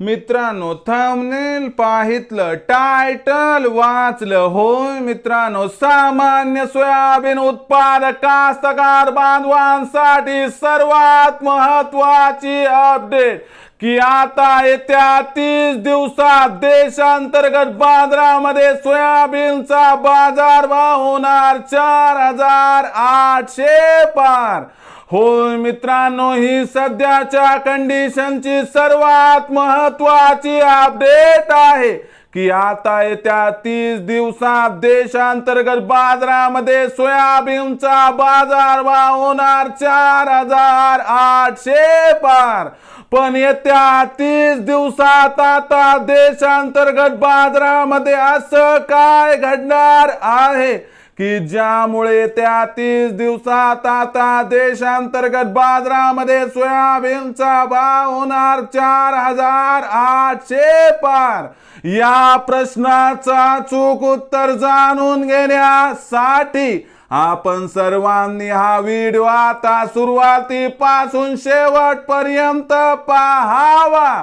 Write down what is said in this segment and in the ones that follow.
मित्रांनो thumbnail पाहितलं title वाचलं. होय मित्रांनो सामान्य सोयाबीन उत्पादक कास्तकार बांधवांसाठी सर्वात महत्वाची अपडेट की आता येत्या तीस दिवसात देशांतर्गत बाजारामध्ये सोयाबीनचा बाजारभाव होणार चार हजार आठशे पार. होय मित्रांनो ही सध्याच्या कंडिशनची सर्वात महत्वाची अपडेट आहे की आता येत्या तीस दिवसात देशांतर्गत बाजारामध्ये सोयाबीनचा बाजारभाव होणार चार हजार आठशे पार. पण येत्या तीस दिवसात आता देशांतर्गत बाजारामध्ये असं काय घडणार आहे? की ज्यामुळे त्या तीस दिवसात आता देशांतर्गत बाजारामध्ये सोयाबीनचा भाव होणार चार हजार आठशे पार. या प्रश्नाचा चूक उत्तर जाणून घेण्यासाठी आपण सर्वांनी हा व्हिडिओ आता सुरुवातीपासून शेवटपर्यंत पाहावा.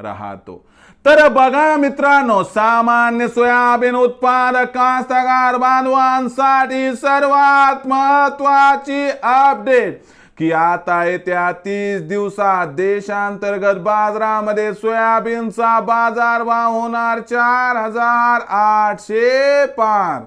राहतो. तर बघा मित्रांनो सामान्य सोयाबीन उत्पादक कास्तकार बांधवांसाठी सर्वात महत्वाची अपडेट की आता येत्या तीस दिवसात देशांतर्गत बाजारामध्ये सोयाबीनचा बाजारभाव होणार चार हजार आठशे पार.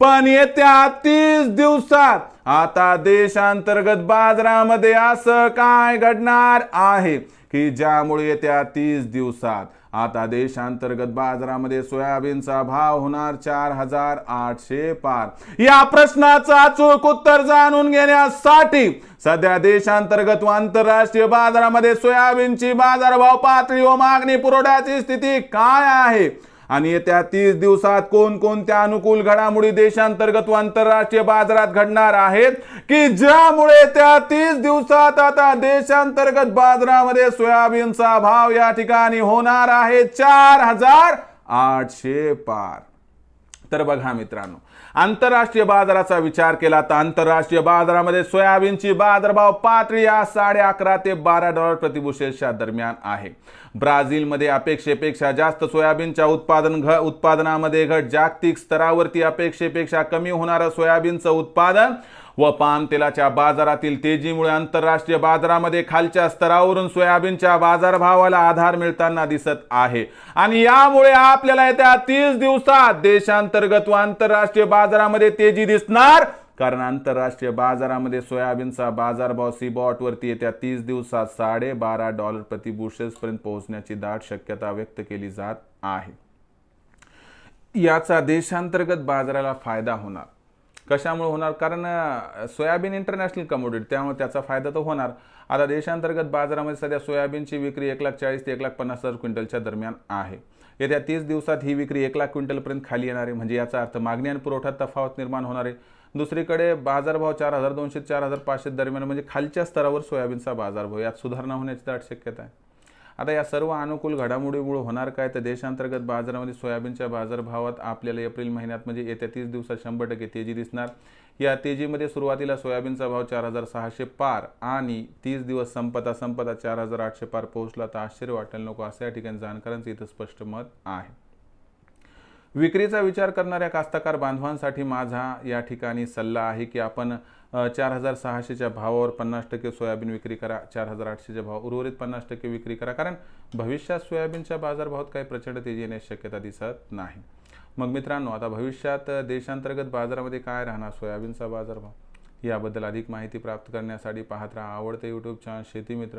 पण येत्या तीस दिवसात आता देशांतर्गत बाजारामध्ये असं काय घडणार आहे? की ज्यामुळे येत्या तीस दिवसात आता देशांतर्गत बाजारामध्ये सोयाबीनचा भाव होणार चार हजार आठशे पार. या प्रश्नाचं अचूक उत्तर जाणून घेण्यासाठी सध्या देशांतर्गत व आंतरराष्ट्रीय बाजारामध्ये सोयाबीनची बाजारभाव पातळी व मागणी पुरवठ्याची स्थिती काय आहे? आणि येत्या तीस दिवसात कोणकोणत्या अनुकूल घडामोडी देशांतर्गत व आंतरराष्ट्रीय बाजारात घडणार आहेत? की ज्यामुळे त्या तीस दिवसात आता देशांतर्गत बाजारामध्ये सोयाबीनचा भाव या ठिकाणी होणार आहे? चार हजार आठशे पार. तर बघा मित्रांनो आंतरराष्ट्रीय बाजाराचा विचार केला तर आंतरराष्ट्रीय बाजारामध्ये सोयाबीनची बाजारभाव पातळी या साडे अकरा ते बारा डॉलर प्रतिबुशेलच्या दरम्यान आहे. ब्राझीलमध्ये अपेक्षेपेक्षा जास्त सोयाबीनच्या उत्पादन घ उत्पादनामध्ये घट जागतिक स्तरावरती अपेक्षेपेक्षा कमी होणारं सोयाबीनचं उत्पादन व पाम तेलाच्या बाजारातील तेजीमुळे आंतरराष्ट्रीय बाजारामध्ये खालच्या स्तरावरून सोयाबीनच्या बाजारभावाला आधार मिळताना दिसत आहे. आणि यामुळे आपल्याला येत्या तीस दिवसात देशांतर्गत व आंतरराष्ट्रीय बाजारामध्ये तेजी दिसणार. कारण आंतरराष्ट्रीय बाजारामध्ये सोयाबीनचा बाजारभाव सीबॉट वरती येत्या तीस दिवसात साडे बारा डॉलर प्रति बुशेल्स पर्यंत पोहोचण्याची दाट शक्यता व्यक्त केली जात आहे. याचा देशांतर्गत बाजाराला फायदा होणार. कशामुळे होणार? कारण सोयाबीन इंटरनॅशनल कमोडिटी त्यामुळे त्याचा फायदा तर होणार. आता देशांतर्गत बाजारामध्ये सध्या सोयाबीनची विक्री एक लाख चाळीस ते एक लाख पन्नास हजार क्विंटलच्या दरम्यान आहे. येत्या तीस दिवसात ही विक्री एक लाख क्विंटलपर्यंत खाली येणार आहे. म्हणजे याचा अर्थ मागणी आणि पुरवठ्यात तफावत निर्माण होणार आहे. दुसरीकडे बाजारभाव चार हजार दोनशे चार हजार पाचशे दरम्यान म्हणजे खालच्या स्तरावर सोयाबीनचा बाजारभाव यात सुधारणा होण्याची दाट शक्यता आहे. आता या सर्व अनुकूल घडामोडीमुळे होणार काय? तर देशांतर्गत बाजारामध्ये सोयाबीनच्या बाजारभावात आपल्याला एप्रिल महिन्यात म्हणजे येत्या तीस दिवसात शंभर टक्के तेजी दिसणार. या तेजीमध्ये सुरुवातीला सोयाबीनचा भाव चार हजार सहाशे पार आणि तीस दिवस संपता संपता चार हजार आठशे पार पोहोचला. तर आश्चर्य वाटेल नको असं या ठिकाणी जाणकारांचं इथं स्पष्ट मत आहे. विक्रीचा विचार करणाऱ्या कास्तकार बांधवांसाठी माझा या ठिकाणी सल्ला आहे की आपण चार हजार सहाशेच्या भावावर पन्नास टक्के सोयाबीन विक्री करा चार हजार आठशेच्या भाव उर्वरित पन्नास टक्के विक्री करा कारण भविष्यात सोयाबीनच्या बाजारभावात काही प्रचंड तेजी येण्याची शक्यता दिसत नाही. मग मित्रांनो आता भविष्यात देशांतर्गत बाजारामध्ये काय राहणार? सोयाबीनचा बाजारभाव? याबद्दल अधिक माहिती प्राप्त करण्यासाठी पाहत राहा आवडते यूट्यूब चॅनल शेतीमित्र